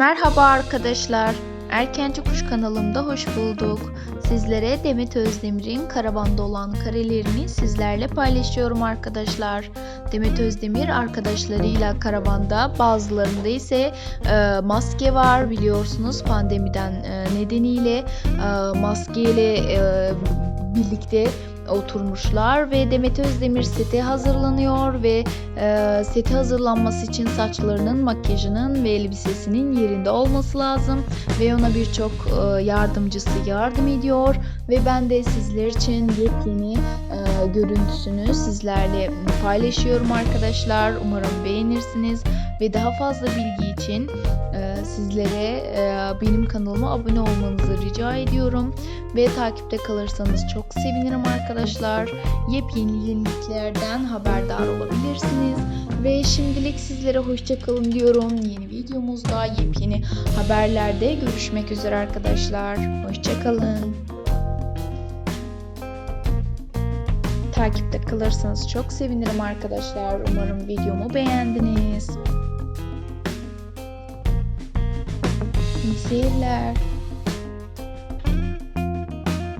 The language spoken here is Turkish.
Merhaba arkadaşlar. Erkenci Kuş kanalımda hoş bulduk. Sizlere Demet Özdemir'in karavanda olan karelerini sizlerle paylaşıyorum arkadaşlar. Demet Özdemir arkadaşlarıyla karavanda bazılarında ise e, maske var biliyorsunuz pandemiden e, nedeniyle e, maskeyle e, birlikte oturmuşlar ve Demet Özdemir sete hazırlanıyor ve e, sete hazırlanması için saçlarının, makyajının ve elbisesinin yerinde olması lazım ve ona birçok e, yardımcısı yardım ediyor ve ben de sizler için yepyeni e, görüntüsünü sizlerle paylaşıyorum arkadaşlar. Umarım beğenirsiniz ve daha fazla bilgi için e, sizlere e, benim kanalıma abone olmanızı rica ediyorum ve takipte kalırsanız çok sevinirim arkadaşlar. Yepyeni yeniliklerden haberdar olabilirsiniz. Ve şimdilik sizlere hoşçakalın diyorum. Yeni videomuzda yepyeni haberlerde görüşmek üzere arkadaşlar. Hoşçakalın. Takipte kalırsanız çok sevinirim arkadaşlar. Umarım videomu beğendiniz. Seyirler.